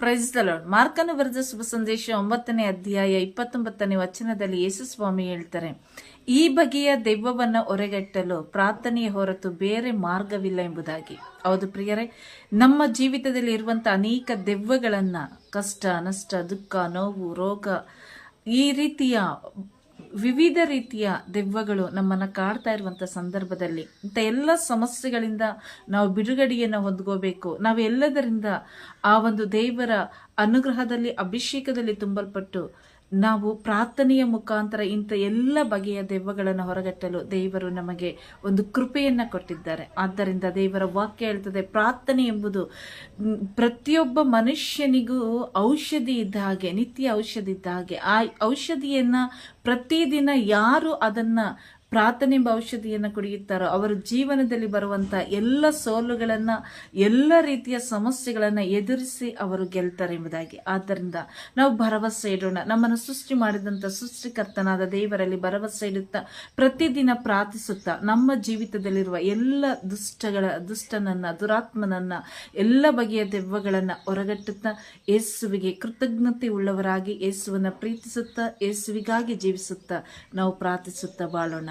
Praise the lord ಮಾರ್ಕನ ಬರೆದ ಶುಭ ಸಂದೇಶ ಒಂಬತ್ತನೇ ಅಧ್ಯಾಯ ಇಪ್ಪತ್ತೊಂಬತ್ತನೇ ವಚನದಲ್ಲಿ ಯೇಸು ಸ್ವಾಮಿ ಹೇಳ್ತಾರೆ, ಈ ಬಗೆಯ ದೆವ್ವವನ್ನು ಹೊರಗಟ್ಟಲು ಪ್ರಾರ್ಥನೆಯ ಹೊರತು ಬೇರೆ ಮಾರ್ಗವಿಲ್ಲ ಎಂಬುದಾಗಿ. ಹೌದು ಪ್ರಿಯರೇ, ನಮ್ಮ ಜೀವಿತದಲ್ಲಿ ಇರುವಂಥ ಅನೇಕ ದೆವ್ವಗಳನ್ನು ಕಷ್ಟ, ನಷ್ಟ, ದುಃಖ, ನೋವು, ರೋಗ ಈ ರೀತಿಯ ವಿವಿಧ ರೀತಿಯ ದೆವ್ವಗಳು ನಮ್ಮನ್ನು ಕಾಡ್ತಾ ಇರುವಂಥ ಸಂದರ್ಭದಲ್ಲಿ ಇಂಥ ಎಲ್ಲ ಸಮಸ್ಯೆಗಳಿಂದ ನಾವು ಬಿಡುಗಡೆಯನ್ನು ಹೊಂದ್ಕೋಬೇಕು. ನಾವು ಎಲ್ಲದರಿಂದ ಆ ಒಂದು ದೇವರ ಅನುಗ್ರಹದಲ್ಲಿ, ಅಭಿಷೇಕದಲ್ಲಿ ತುಂಬಲ್ಪಟ್ಟು ನಾವು ಪ್ರಾರ್ಥನೆಯ ಮುಖಾಂತರ ಇಂಥ ಎಲ್ಲ ಬಗೆಯ ದೆವ್ವಗಳನ್ನು ಹೊರಗಟ್ಟಲು ದೇವರು ನಮಗೆ ಒಂದು ಕೃಪೆಯನ್ನು ಕೊಟ್ಟಿದ್ದಾರೆ. ಆದ್ದರಿಂದ ದೇವರ ವಾಕ್ಯ ಹೇಳ್ತದೆ, ಪ್ರಾರ್ಥನೆ ಎಂಬುದು ಪ್ರತಿಯೊಬ್ಬ ಮನುಷ್ಯನಿಗೂ ಔಷಧಿ ಇದ್ದ ಹಾಗೆ, ನಿತ್ಯ ಔಷಧಿ ಇದ್ದ ಹಾಗೆ, ಆ ಔಷಧಿಯನ್ನ ಪ್ರತಿದಿನ ಯಾರು ಅದನ್ನ ಪ್ರಾರ್ಥನೆ ಔಷಧಿಯನ್ನು ಕುಡಿಯುತ್ತಾರೋ, ಅವರ ಜೀವನದಲ್ಲಿ ಬರುವಂತ ಎಲ್ಲ ಸೋಲುಗಳನ್ನು, ಎಲ್ಲ ರೀತಿಯ ಸಮಸ್ಯೆಗಳನ್ನು ಎದುರಿಸಿ ಅವರು ಗೆಲ್ತಾರೆ ಎಂಬುದಾಗಿ. ಆದ್ದರಿಂದ ನಾವು ಭರವಸೆ ಇಡೋಣ. ನಮ್ಮನ್ನು ಸೃಷ್ಟಿ ಮಾಡಿದಂಥ ಸೃಷ್ಟಿಕರ್ತನಾದ ದೇವರಲ್ಲಿ ಭರವಸೆ ಇಡುತ್ತಾ, ಪ್ರತಿದಿನ ಪ್ರಾರ್ಥಿಸುತ್ತಾ, ನಮ್ಮ ಜೀವಿತದಲ್ಲಿರುವ ಎಲ್ಲ ದುಷ್ಟಗಳ, ದುಷ್ಟನನ್ನ, ದುರಾತ್ಮನನ್ನ, ಎಲ್ಲ ಬಗೆಯ ದೆವ್ವಗಳನ್ನು ಹೊರಗಟ್ಟುತ್ತಾ, ಯೇಸುವಿಗೆ ಕೃತಜ್ಞತೆ ಉಳ್ಳವರಾಗಿ, ಯೇಸುವನ್ನು ಪ್ರೀತಿಸುತ್ತಾ, ಯೇಸುವಿಗಾಗಿ ಜೀವಿಸುತ್ತಾ ನಾವು ಪ್ರಾರ್ಥಿಸುತ್ತಾ ಬಾಳೋಣ.